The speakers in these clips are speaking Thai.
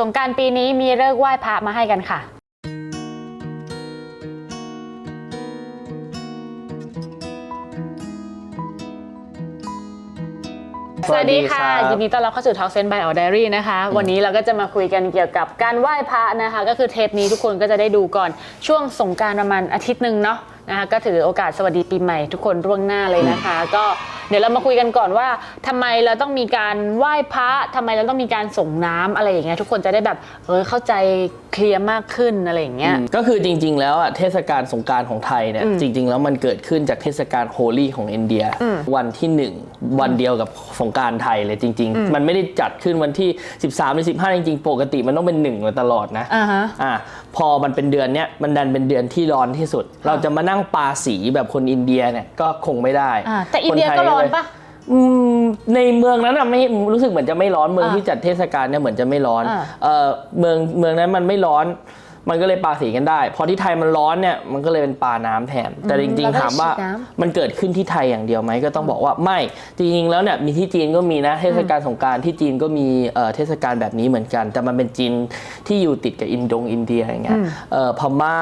สงกรารปีนี้มีเลิกษ์ไหว้พระมาให้กันค่ะ สวัสดีค่ะ ยินดีต้อนรับเข้าสู่ Talk Sense by Our Diary นะคะ วันนี้เราก็จะมาคุยกันเกี่ยวกับการไหว้พระนะคะ ก็คือเทปนี้ทุกคนก็จะได้ดูก่อนช่วงสงกรารประมาณอาทิตย์หนึ่งเนาะนะคะก็ถือโอกาสสวัสดีปีใหม่ทุกคนร่วงหน้าเลยนะคะ ก็ เดี๋ยวเรามาคุยกันก่อนว่าทำไมเราต้องมีการไหว้พระทำไมเราต้องมีการส่งน้ำอะไรอย่างเงี้ยทุกคนจะได้แบบเออเข้าใจเคลียร์มากขึ้นอะไรอย่างเงี้ยอืมก็คือจริง ๆ แล้วอะเทศกาลสงกรารของไทยเนี่ยจริง ๆ แล้วมันเกิดขึ้นจากเทศกาลโฮลี่ของอินเดีย วันที่ 1 วันเดียวกับสงกรารไทยเลยจริง ๆ มันไม่ได้จัดขึ้นวันที่ 13หรือ15 จริง ๆ ปกติมันต้องเป็นหนึ่งมาตลอดนะอ่าฮะอ่าพอมันเป็นเดือนเนี้ยมันดันเป็นเดือนที่ร้อนที่สุด เราจะมานั่งปาสีแบบคนอินเดียเนี่ยก็คงไม่ได้อ่าแต่อินเดียคไทก็ร้อนปะ อืมในเมืองนั้นอะไม่รู้สึกเหมือนจะไม่ร้อนเมืองอ่าที่จัดเทศกาลเนี่ยเหมือนจะไม่ร้อนอ่า เออเมืองเมืองนั้นมันไม่ร้อน มันก็เลยปาสีกันได้พอที่ไทยมันร้อนเนี่ยมันก็เลยเป็นปาน้ำแทน แต่จริงแล้วก็ๆถามว่าฉีดน้ำมันเกิดขึ้นที่ไทยอย่างเดียวไหมก็ต้องบอกว่าไม่จริงๆแล้วเนี่ยมีที่จีนก็มีนะเทศกาลสงกรารที่จีนก็มีเอ่อเทศกาลแบบนี้เหมือนกัน แต่มันเป็นจีนที่อยู่ติดกับอินโดงอินเดียอย่างเงี้ยเอ่อพม่า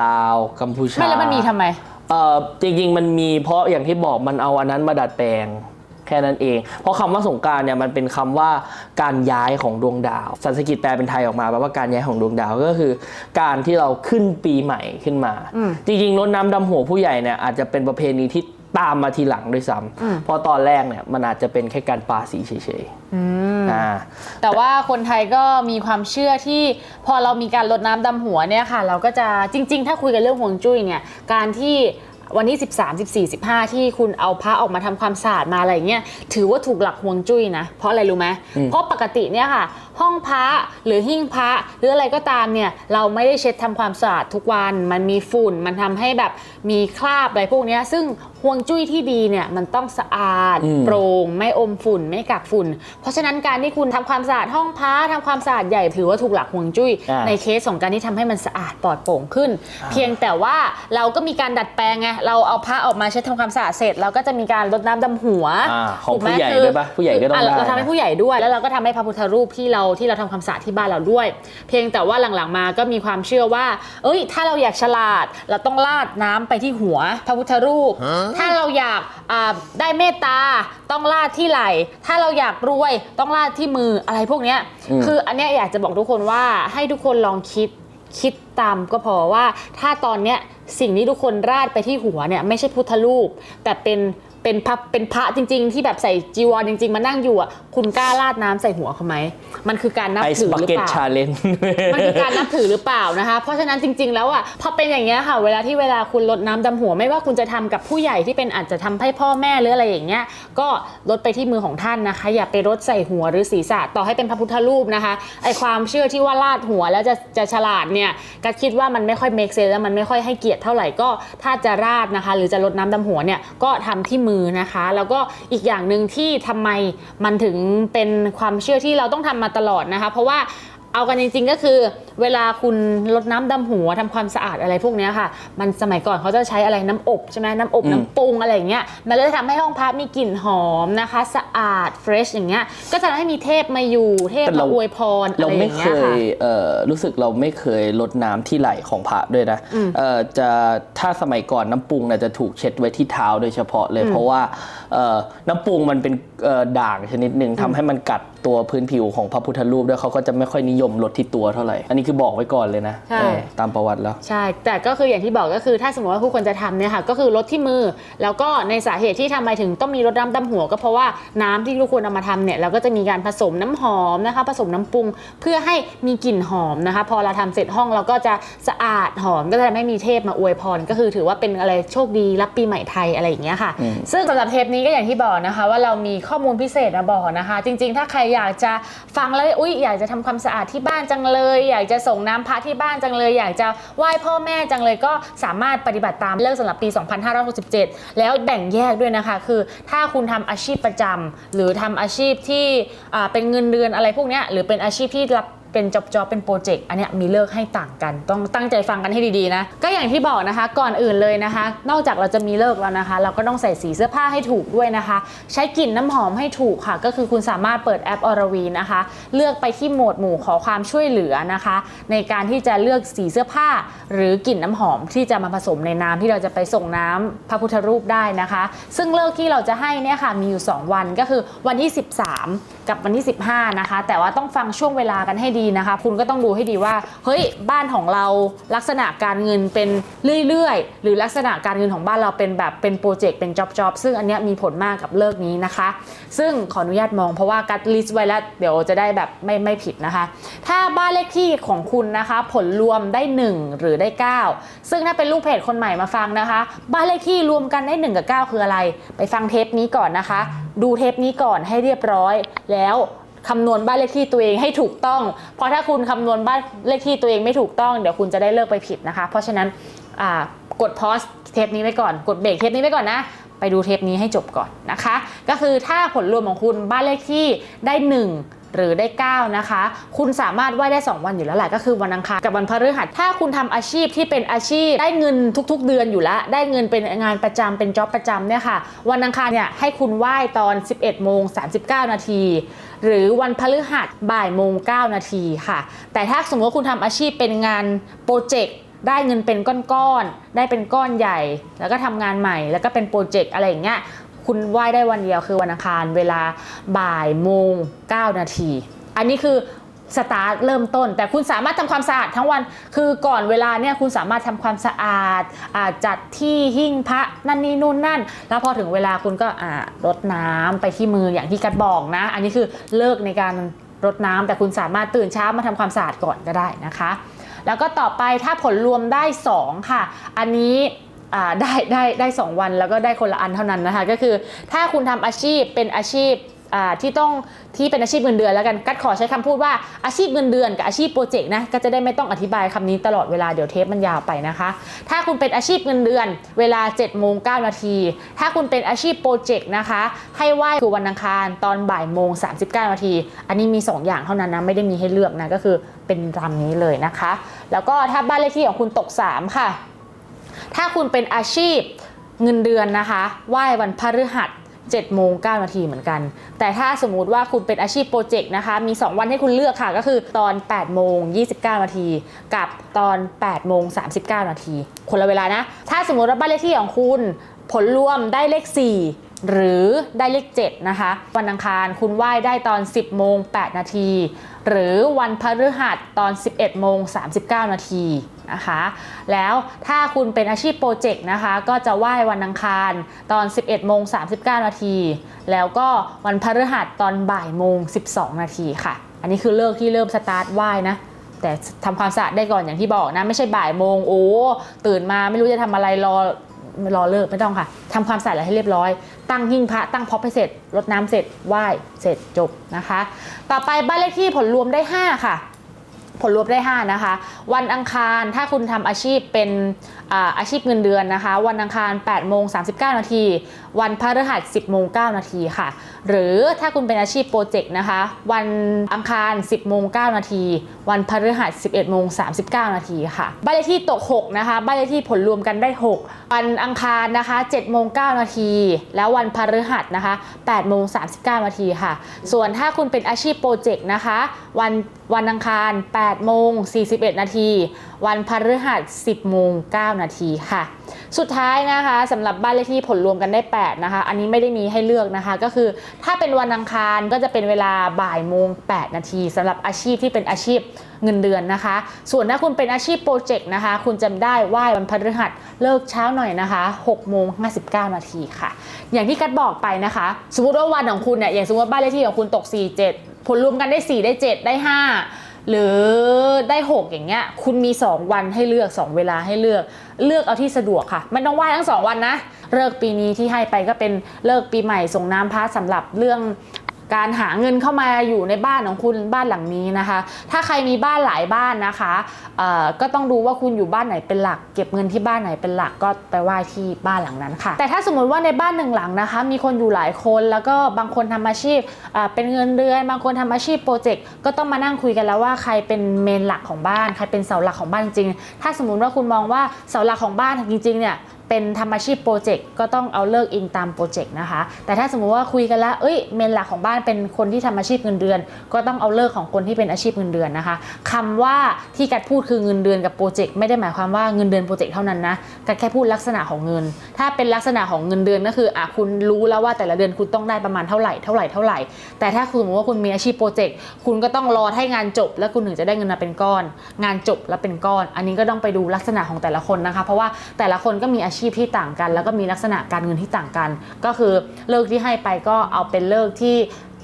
ลาวกัมพูชาไม่แล้วมันมีทำไมเอ่อจริงๆมันมีเพราะอย่างที่บอกมันเอาอันนั้นมาดัดแปลง แค่นั้นเอง เพราะคำว่าสงกรารเนี่ยมันเป็นคำว่าการย้ายของดวงดาว สันสกฤตแปลเป็นไทยออกมาแปลว่าการย้ายของดวงดาวก็คือ การที่เราขึ้นปีใหม่ขึ้นมา จริงๆรดน้ำดำหัวผู้ใหญ่เนี่ยอาจจะเป็นประเพณีที่ตามมาทีหลังด้วยซ้ำเพราะตอนแรกเนี่ยมันอาจจะเป็นแค่การปาสีเฉยๆอ่าแต่ว่าคนไทยก็มีความเชื่อที่พอเรามีการลดน้ำดำหัวเนี่ยค่ะ เราก็จะจริง ๆ ถ้าคุยกันเรื่องห่วงจุ้ยเนี่ยการที่ วันที่ 13 14 15 ที่คุณเอาพระออกมาทำความสะอาดมาอะไรเงี้ยถือว่าถูกหลักห่วงจุ้ยนะ เพราะอะไรรู้ไหมเพราะปกติเนี่ยค่ะห้องพระหรือหิ้งพระหรืออะไรก็ตามเนี่ยเราไม่ได้เช็ดทำความสะอาดทุกวัน มันมีฝุ่นมันทำให้แบบมีคราบอะไรพวกเนี้ยซึ่งห่วงจุ้ยที่ดีเนี่ยมันต้องสะอาดอืมโปร่งไม่อมฝุ่นไม่กักฝุ่น เพราะฉะนั้นการที่คุณทำความสะอาดห้องพระทำความสะอาดใหญ่ถือว่าถูกหลักห่วงจุ้ยอ่าในเคสของการที่ทำให้มันสะอาดปลอดโปร่งขึ้น เพียงแต่ว่าเราก็มีการดัดแปลงไงเราเอาพระออกมาเช็ดทำความสะอาดเสร็จเราก็จะมีการรดน้ำดำหัวอ่าของถูกไมผู้ใหญ่คือด้วยปะผู้ใหญ่ก็ต้องะเราได้เราทำให้ผู้ใหญ่ด้วย แล้วเราก็ทำให้พระพุทธรูปที่เราที่เราทำความสะอาดที่บ้านเราด้วย เพียงแต่ว่าหลังๆมาก็มีความเชื่อว่า เอ้ย ถ้าเราอยากฉลาด เราต้องลาดน้ำไปที่หัวพระพุทธรูป ถ้าเราอยากอ่าได้เมตตาต้องลาดที่ไหล่ ถ้าเราอยากรวยต้องลาดที่มืออะไรพวกเนี้ยอืมคืออันเนี้ยอยากจะบอกทุกคนว่าให้ทุกคนลองคิดคิดตามก็พอว่าถ้าตอนเนี้ยสิ่งที่ทุกคนราดไปที่หัวเนี่ยไม่ใช่พุทธรูป แต่เป็น เป็นพระเป็นพระจริง ๆ ที่แบบใส่จีวรจริง ๆ มานั่งอยู่อะคุณกล้าราดน้ำใส่หัวเขาไหมมันคือการนับไอถืซ์อบักหรือเก็ตเปล่า ชาเลนมันคือการนับถือหรือเปล่านะคะ เพราะฉะนั้นจริง ๆ แล้วอะพอเป็นอย่างเงี้ยค่ะ เวลาที่เวลาคุณลดน้ำดำหัวไม่ว่าคุณจะทำกับผู้ใหญ่ที่เป็นอาจจะทำให้พ่อแม่หรืออะไรอย่างเงี้ย ก็ลดไปที่มือของท่านนะคะ อย่าไปรดใส่หัวหรือศีรษะต่อให้เป็นพระพุทธรูปนะคะ ไอความเชื่อที่ว่าลาดหัวแล้วจะจะฉลาดเนี่ยก็คิดว่ามันไม่ค่อยเมกเซนแล้วมันไม่ค่อยให้เกียรติเท่าไหร่ก็ถ้าจะราดนะคะ หรือจะลดน้ำดำหัวเนี่ยก็ทำที่มือนะคะ แล้วก็อีกอย่างหนึ่งที่ทำไมมันถึงเป็นความเชื่อที่เราต้องทำมาตลอดนะคะ เพราะว่า เอากันจริงๆก็คือ เวลาคุณลดน้ำดำหัวทำความสะอาดอะไรพวกเนี้ยค่ะ มันสมัยก่อนเขาจะใช้อะไรน้ำอบใช่ไหมน้ำอบอืมน้ำปรุงอะไรอย่างเงี้ยมันเลยทำให้ห้องพักมีกลิ่นหอมนะคะ สะอาดเฟรชอย่างเงี้ยก็จะทำให้มีเทพมาอยู่เทพแต่มาเราอวยพรอะเราไรอไม่ย่างเคเงี้ยค่ะยเอ่อรู้สึกเราไม่เคยลดน้ำที่ไหลของพระด้วยนะเอ่อจะถ้าสมัยก่อนน้ำปรุงน่ะจะถูกเช็ดไว้ที่เท้าโดยเฉพาะเลย เพราะว่าเอ่อน้ำปรุงมันเป็นเอ่อด่างชนิดหนึ่งทำให้มันกัด ตัวพื้นผิวของพระพุทธรูปด้วยเขาก็จะไม่ค่อยนิยมลดที่ตัวเท่าไหร่ อันนี้คือบอกไว้ก่อนเลยนะใช่ เออตามประวัติแล้ว ใช่ แต่ก็คืออย่างที่บอกก็คือถ้าสมมติว่าผู้คนจะทำเนี่ยค่ะก็คือลดที่มือ แล้วก็ในสาเหตุที่ทำไมถึงต้องมีรดน้ำดำหัว ก็เพราะว่าน้ำที่ทุกคนเอามาทำเนี่ยเราก็จะมีการผสมน้ำหอมนะคะ ผสมน้ำปรุงเพื่อให้มีกลิ่นหอมนะคะ พอเราทำเสร็จห้องเราก็จะสะอาดหอมก็จะทำให้มีเทพมาอวยพร ก็คือถือว่าเป็นอะไรโชคดีรับปีใหม่ไทยอะไรอย่างเงี้ยค่ะซึ่งสำหรับเทปนี้ก็อย่างที่บอกนะคะ ว่าเรามีข้อมูลพิเศษมาบอกนะคะ จริง ๆ ถ้าใครอยากจะฟังแล้วอุ๊ยอยากจะทำความสะอาดที่บ้านจังเลย อยากจะส่งน้ำพระที่บ้านจังเลย อยากจะไหว้พ่อแม่จังเลยก็สามารถปฏิบัติตามเลิกสำหรับปี 2567 แล้วแบ่งแยกด้วยนะคะ คือถ้าคุณทำอาชีพประจำหรือทำอาชีพที่เป็นเงินเดือนอะไรพวกนี้หรือเป็นอาชีพที่รับ เป็นจ็อบจอบเป็นโปรเจกต์อันเนี้ยมีเลิกให้ต่างกัน ต้องตั้งใจฟังกันให้ดีๆนะ ก็อย่างที่บอกนะคะ ก่อนอื่นเลยนะคะ นอกจากเราจะมีเลิกแล้วนะคะ เราก็ต้องใส่สีเสื้อผ้าให้ถูกด้วยนะคะ ใช้กลิ่นน้ำหอมให้ถูกค่ะ ก็คือคุณสามารถเปิดแอปอรวีนะคะ เลือกไปที่โหมดหมู่ขอความช่วยเหลือนะคะ ในการที่จะเลือกสีเสื้อผ้า หรือกลิ่นน้ำหอมที่จะมาผสมในน้ำที่เราจะไปส่งน้ำพระพุทธรูปได้นะคะ ซึ่งเลิกที่เราจะให้เนี่ยค่ะมีอยู่ 2 วันก็คือวันที่ 13กับวันที่ 15 นะคะ แต่ว่าต้องฟังช่วงเวลากันให้ดีนะคะ คุณก็ต้องดูให้ดีว่า เฮ้ย บ้านของเราลักษณะการเงินเป็นเรื่อยๆ หรือลักษณะการเงินของบ้านเราเป็นแบบเป็นโปรเจกต์เป็นจ็อบจ็อบซึ่งอันเนี้ยมีผลมากกับเลิกนี้นะคะ ซึ่งขออนุญาตมองเพราะว่ากัดลิสต์ไว้แล้วเดี๋ยวจะได้แบบไม่ไม่ผิดนะคะ ถ้าบ้านเลขที่ของคุณนะคะ ผลรวมได้ 1 หรือได้ 9 ซึ่งถ้าเป็นลูกเพจคนใหม่มาฟังนะคะ บ้านเลขที่รวมกันได้ 1 กับ 9 คืออะไร ไปฟังเทปนี้ก่อนนะคะ ดูเทปนี้ก่อนให้เรียบร้อย แล้วคำนวณบ้านเลขที่ตัวเองให้ถูกต้อง เพราะถ้าคุณคำนวณบ้านเลขที่ตัวเองไม่ถูกต้อง เดี๋ยวคุณจะได้เลิกไปผิดนะคะ เพราะฉะนั้นกดพอสเทปนี้ไว้ก่อน กดเบรกเทปนี้ไว้ก่อนนะ ไปดูเทปนี้ให้จบก่อนนะคะ ก็คือถ้าผลรวมของคุณบ้านเลขที่ได้ 1 หรือได้ 9 นะคะ คุณสามารถไหว้ได้ 2 วันอยู่แล้วแหละก็คือวันอังคารกับวันพฤหัส ถ้าคุณทำอาชีพที่เป็นอาชีพได้เงินทุก ๆ เดือนอยู่แล้ว ได้เงินเป็นงานประจำเป็นจ็อบประจำเนี่ยค่ะ วันอังคารเนี่ยให้คุณไหว้ตอน 11โมง39 นาทีหรือวันพฤหัสบ่ายโมง 9 นาทีค่ะ แต่ถ้าสมมติว่าคุณทำอาชีพเป็นงานโปรเจกต์ได้เงินเป็นก้อนๆ ได้เป็นก้อนใหญ่ แล้วก็ทำงานใหม่ แล้วก็เป็นโปรเจกต์อะไรอย่างเงี้ย คุณไหว้ได้วันเดียวคือวันอังคารเวลาบ่ายโมง9นาทีอันนี้คือสตาร์ทเริ่มต้น แต่คุณสามารถทำความสะอาดทั้งวัน คือก่อนเวลาเนี่ยคุณสามารถทำความสะอาดอาจัดที่หิ้งพระนั่นนี่นู่นนั่น แล้วพอถึงเวลาคุณก็รดน้ำไปที่มืออย่างที่กัดบอกนะ อันนี้คือเลิกในการรดน้ำแต่คุณสามารถตื่นเช้ามาทำความสะอาดก่อนก็ได้นะคะ แล้วก็ต่อไปถ้าผลรวมได้ 2 ค่ะ อันนี้ ได้ได้ได้2วันแล้วก็ได้คนละอันเท่านั้นนะคะ ก็คือถ้าคุณทำอาชีพเป็นอาชีพที่ต้องที่เป็นอาชีพเงินเดือนแล้วกันกัดขอใช้คำพูดว่าอาชีพเงินเดือนกับอาชีพโปรเจกต์นะก็จะได้ไม่ต้องอธิบายคำนี้ตลอดเวลาเดี๋ยวเทปมันยาวไปนะคะ ถ้าคุณเป็นอาชีพเงินเดือน เวลา7โมง9นาที ถ้าคุณเป็นอาชีพโปรเจกต์นะคะให้ไหว้คือวันอังคารตอนบ่ายโมง39นาที อันนี้มี 2 อย่างเท่านั้นนะไม่ได้มีให้เลือกนะก็คือเป็นตามนี้เลยนะคะ แล้วก็ถ้าบ้านเลขที่ของคุณตก 3 ค่ะ ถ้าคุณเป็นอาชีพเงินเดือนนะคะไหว้วันพฤหัส7โมง9นาทีเหมือนกัน แต่ถ้าสมมุติว่าคุณเป็นอาชีพโปรเจกต์นะคะ มี 2 วันให้คุณเลือกค่ะ ก็คือตอน8โมง29 นาที กับตอน8โมง39 นาที คนละเวลานะ ถ้าสมมติว่าบ้านเลขที่ของคุณ ผลรวมได้เลข 4 หรือได้เลข 7 นะคะ วันอังคารคุณไหว้ได้ตอน 10โมง8นาที หรือวันพฤหัสตอน 11โมง39 นาที นะคะ แล้วถ้าคุณเป็นอาชีพโปรเจกต์นะคะ ก็จะไหว้วันอังคารตอน 11โมง39 นาที แล้วก็วันพฤหัสตอนบ่ายโมง 12 นาทีค่ะ อันนี้คือเลิกที่เริ่มสตาร์ทไหว้นะแต่ทำความสะอาดได้ก่อนอย่างที่บอกนะ ไม่ใช่บ่ายโมงโอ้ตื่นมาไม่รู้จะทำอะไรรอรอเลิกไม่ต้องค่ะทำความสะอาดอะไรให้เรียบร้อย ตั้งหิ้งพระตั้งพ็อปให้เสร็จรดน้ำเสร็จไหว้เสร็จจบนะคะ ต่อไปบ้านเลขที่ผลรวมได้ 5 ค่ะ ผลรวมได้ 5 นะคะ วันอังคารถ้าคุณทำอาชีพเป็นอาอาชีพเงินเดือนนะคะ วันอังคาร8โมง39 นาที วันพฤหัส 10โมง9นาทีค่ะ หรือถ้าคุณเป็นอาชีพโปรเจกต์นะคะ วันอังคาร 10โมง9นาที วันพฤหัส 11โมง39 นาทีค่ะบ้านเลขที่ตก 6 นะคะบ้านเลขที่ผลรวมกันได้ 6 วันอังคารนะคะ7โมง9นาที แล้ววันพฤหัสนะคะ8โมง39 นาทีค่ะ ส่วนถ้าคุณเป็นอาชีพโปรเจกต์นะคะ วัน วันอังคาร 8 โมง 41 นาที วันพฤหัส 10 โมง 9 นาทีค่ะ สุดท้ายนะคะสำหรับบ้านเลขที่ผลรวมกันได้ 8 นะคะ อันนี้ไม่ได้มีให้เลือกนะคะ ก็คือถ้าเป็นวันอังคารก็จะเป็นเวลาบ่ายโมง 8 นาทีสำหรับอาชีพที่เป็นอาชีพเงินเดือนนะคะ ส่วนถ้าคุณเป็นอาชีพโปรเจกต์นะคะ คุณจำได้ไหว้วันพฤหัสเลิกเช้าหน่อยนะคะ6โมง59 นาทีค่ะ อย่างที่กัดบอกไปนะคะ สมมติว่าวันของคุณเนี่ยอย่างสมมติว่าบ้านเลขที่ของคุณตก 4 7 ผลรวมกันได้ 4 ได้ 7 ได้ 5 หรือได้ 6 อย่างเงี้ย คุณมี 2 วันให้เลือก 2 เวลาให้เลือก เลือกเอาที่สะดวกค่ะ ไม่ต้องไหว้ทั้ง 2 วันนะ เลิกปีนี้ที่ให้ไปก็เป็นเลิกปีใหม่ส่งน้ำพระสำหรับเรื่อง การหาเงินเข้ามาอยู่ในบ้านของคุณบ้านหลังนี้นะคะ ถ้าใครมีบ้านหลายบ้านนะคะก็ต้องดูว่าคุณอยู่บ้านไหนเป็นหลัก เก็บเงินที่บ้านไหนเป็นหลักก็ไปไหว้ที่บ้านหลังนั้นค่ะ แต่ถ้าสมมติว่าในบ้านหนึ่งหลังนะคะ มีคนอยู่หลายคนแล้วก็บางคนทำอาชีพเป็นเงินเดือน บางคนทำอาชีพโปรเจกต์ก็ต้องมานั่งคุยกันแล้วว่าใครเป็นเมนหลักของบ้าน ใครเป็นเสาหลักของบ้านจริง ถ้าสมมติว่าคุณมองว่าเสาหลักของบ้านจริงๆเนี่ย เป็นทำอาชีพโปรเจกต์ก็ต้องเอาเลิกอิงตามโปรเจกต์นะคะ แต่ถ้าสมมุติว่าคุยกันแล้วเอ้ยเมนหลักของบ้านเป็นคนที่ทำอาชีพเงินเดือน ก็ต้องเอาเลิกของคนที่เป็นอาชีพเงินเดือนนะคะคำว่าที่กัดพูดคือเงินเดือนกับโปรเจกต์ไม่ได้หมายความว่าเงินเดือนโปรเจกต์เท่านั้นนะกัดแค่พูดลักษณะของเงิน ถ้าเป็นลักษณะของเงินเดือนก็คืออะคุณรู้แล้วว่าแต่ละเดือนคุณต้องได้ประมาณเท่าไหร่เท่าไหร่เท่าไหร่ แต่ถ้าคุณสมมติว่าคุณมีอาชีพโปรเจกต์คุณก็ต้องรอให้งานจบ แล้วคุณถึงจะได้เงินมาเป็นก้อน งานจบแล้วเป็นก้อน อันนี้ก็ต้องไปดูลักษณะของแต่ละคนนะคะ เพราะว่าแต่ละคนก็มีอาชีพที่ต่างกัน แล้วก็มีลักษณะการเงินที่ต่างกัน ก็คือเลิกที่ให้ไปก็เอาเป็นเลิกที่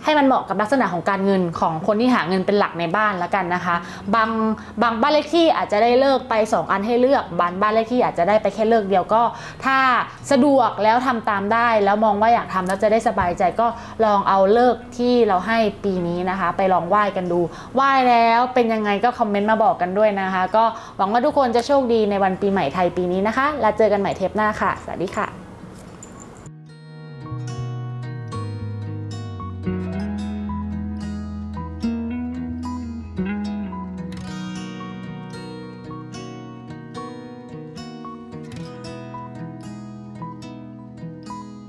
ให้มันเหมาะกับลักษณะของการเงินของคนที่หาเงินเป็นหลักในบ้านแล้วกันนะคะ บางบางบ้านเลขที่อาจจะได้เลิกไป 2 อันให้เลือกบางบ้านเลขที่อาจจะได้ไปแค่เลิกเดียวก็ ถ้าสะดวกแล้วทำตามได้ แล้วมองว่าอยากทำแล้วจะได้สบายใจก็ลองเอาเลิกที่เราให้ปีนี้นะคะ ไปลองไหว้กันดูไหว้แล้วเป็นยังไงก็คอมเมนต์มาบอกกันด้วยนะคะ ก็หวังว่าทุกคนจะโชคดีในวันปีใหม่ไทยปีนี้นะคะแล้วเจอกันใหม่เทปหน้าค่ะสวัสดีค่ะ